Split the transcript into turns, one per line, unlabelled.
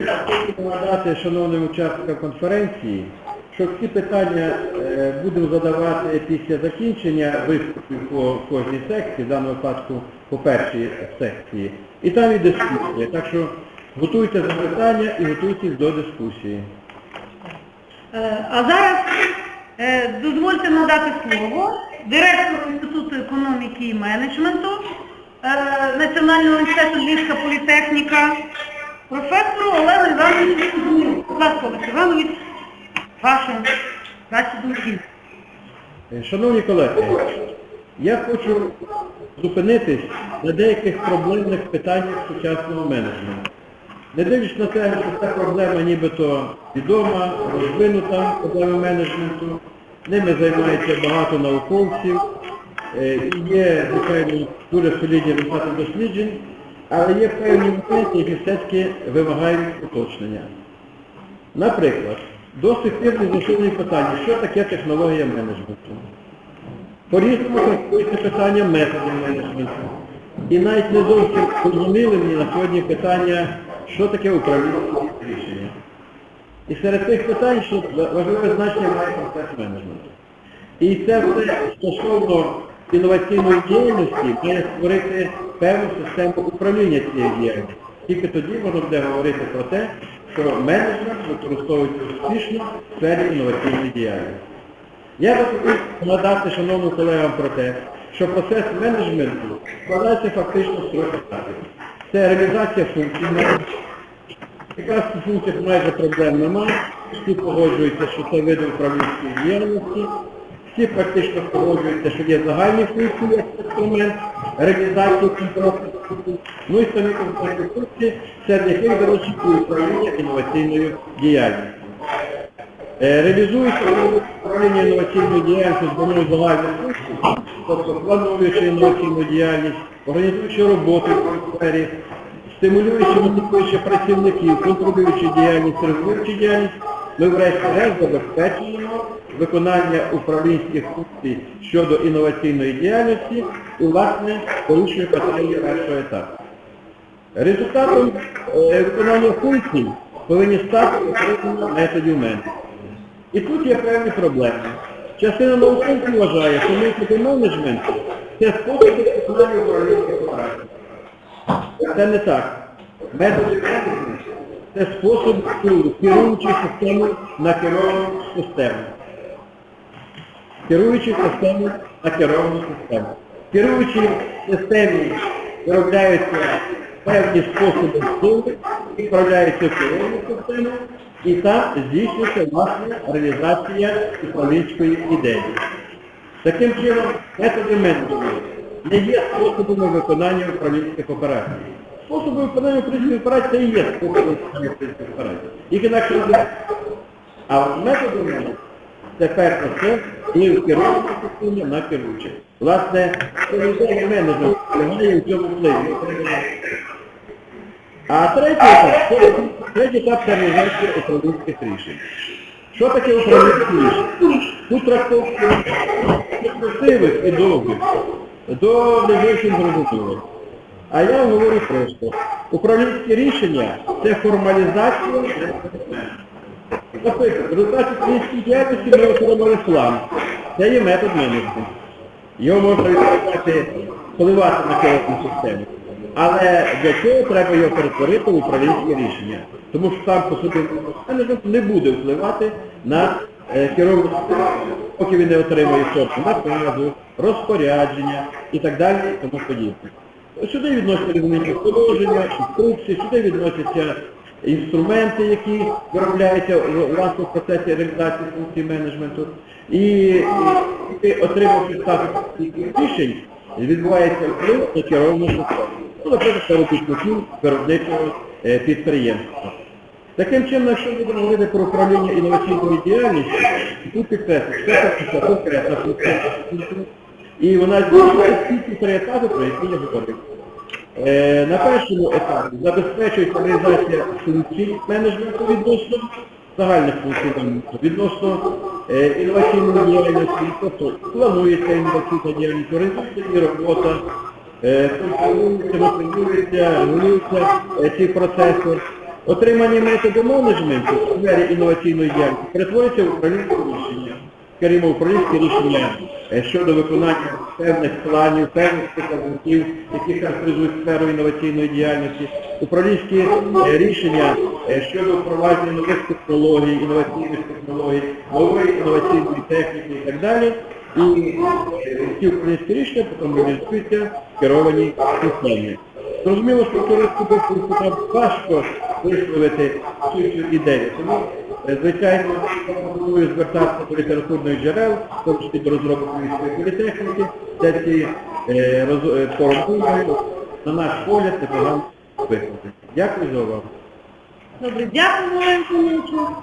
Хочу нагадати шановним учасникам конференції, що всі питання е, будемо задавати після закінчення виступів по кожній секції, в даному випадку по першій секції. І там і дискусія. Так що готуйте запитання і готуйтесь до дискусії.
Е, А зараз е, дозвольте надати слово директору Інституту економіки і менеджменту Національного університету Львівська політехніка, професору Олегу Івановичу Кузьміну. Будь ласка, Олег Іванович, ваша, ваші думки.
Е, Шановні колеги, я хочу зупинитись на деяких проблемних питаннях сучасного менеджменту. Не дивлячись на те, що ця проблема нібито відома, розвинута проблема менеджменту, ними займається багато науковців, е, є, звичайно, дуже солідні результати досліджень, але є певні моменти, які все-таки вимагають уточнення. Наприклад, до сих пір не питання, що таке технологія менеджменту. По-різному трактується питання методів менеджменту. І навіть не зовсім зрозуміли мені на сьогодні питання, що таке управлінські рішення. І серед тих питань, що важливе значення має процес менеджменту. І це все стосовно інноваційної діяльності має створити певну систему управління цією діяльністю. Тільки тоді можна буде говорити про те, що менеджмент використовується успішно в сфері інноваційної діяльності. Я би хотів нагадати шановним колегам про те, що процес менеджменту складається фактично з трьох етапів. Це реалізація функцій менеджменту. Якраз у функціях майже проблем немає, всі погоджуються, що це види управлінської діяльності, всі практично погоджуються, що є загальні функції інструмент реалізації контракту, ну і самі контрактні функції, серед яких, до управління інноваційною діяльністю. Е, Реалізується управління інноваційною діяльністю з двома загальних функцій, тобто плануючи інноваційну діяльність, організуючи роботу в сфері, стимулюючи, мотивуючи працівників, контролюючи діяльність, розвиваючи діяльність, ми врешті-решт забезпечуємо виконання управлінських функцій щодо інноваційної діяльності і, власне, порушує питання першого етапу. Результатом е, виконання функцій повинні стати отримання методів менеджменту. І тут є певні проблеми. Частина науковців вважає, що методи менеджменту це спосіб виконання управлінських операцій. Це не так. Методи менеджменту це спосіб керуючи систему на керовану систему. Керуючи систему на керовану систему. Керуючи системі виробляються певні способи впливу, відправляються в керовану систему, і там здійснюється власне реалізація управлінської ідеї. Таким чином, методи менеджменту не є способами виконання управлінських операцій. Способи виконання управлінських операцій це і є способи виконання управлінських операцій. Їх інакше не. А методи менеджменту це перш за все вплив керівного системи на керуючих. Власне, керівний менеджмент полягає в. А третій етап, це- третій етап це реалізація управлінських рішень. Що таке управлінські рішення? Тут трактовки красивих і довгих до зовсім зрозумілих. А я говорю просто. Управлінські рішення це формалізація Наприклад, в результаті клінічної діяльності ми отримали план. Це є метод менеджменту. Його можна відповідати, впливати на керівну систему. Але для цього треба його перетворити в управлінське рішення. Тому що сам по собі менеджмент не буде впливати на е, керівну систему, поки він не отримує форму наказу, розпорядження і так далі тому подібне. Сюди відносяться різноманітні положення, інструкції, сюди відносяться інструменти, які виробляються власне в процесі реалізації функцій менеджменту. І, і отримавши статус рішень, відбувається вплив на керовну систему. Ну, наприклад, робітників виробничого е, підприємства. Таким чином, якщо ми будемо говорити про управління інноваційною діяльністю, тут підкреслюється, що це конкретна функція, і вона здійснює всі три етапи, про які я говорив. Е, На першому етапі забезпечується реалізація функцій менеджменту відносно загальних функцій відносно е, інноваційної діяльності, тобто планується інноваційна діяльність, організується її робота, е, контролюється, мотивується, регулюється е, ці процеси, Отримані методи менеджменту у сфері інноваційної діяльності перетворюються в управлінське Скажімо, управлінське рішення е, щодо виконання певних планів, певних показників, які характеризують сферу інноваційної діяльності, управлінські е, рішення е, щодо впровадження нових технологій, інноваційних технологій, нової інноваційної техніки і так далі. І ці українські рішення потім реалізуються в керованій системі. Зрозуміло, що доповідь там важко висловити цю ідею. Тому, звичайно, пропоную звертатися до літературних джерел, в тому числі до розробок міської політехніки, де ці е, е, формули, на наш погляд, непогано викладені. Дякую за увагу.
Добре, дякую, Олег Антоновичу.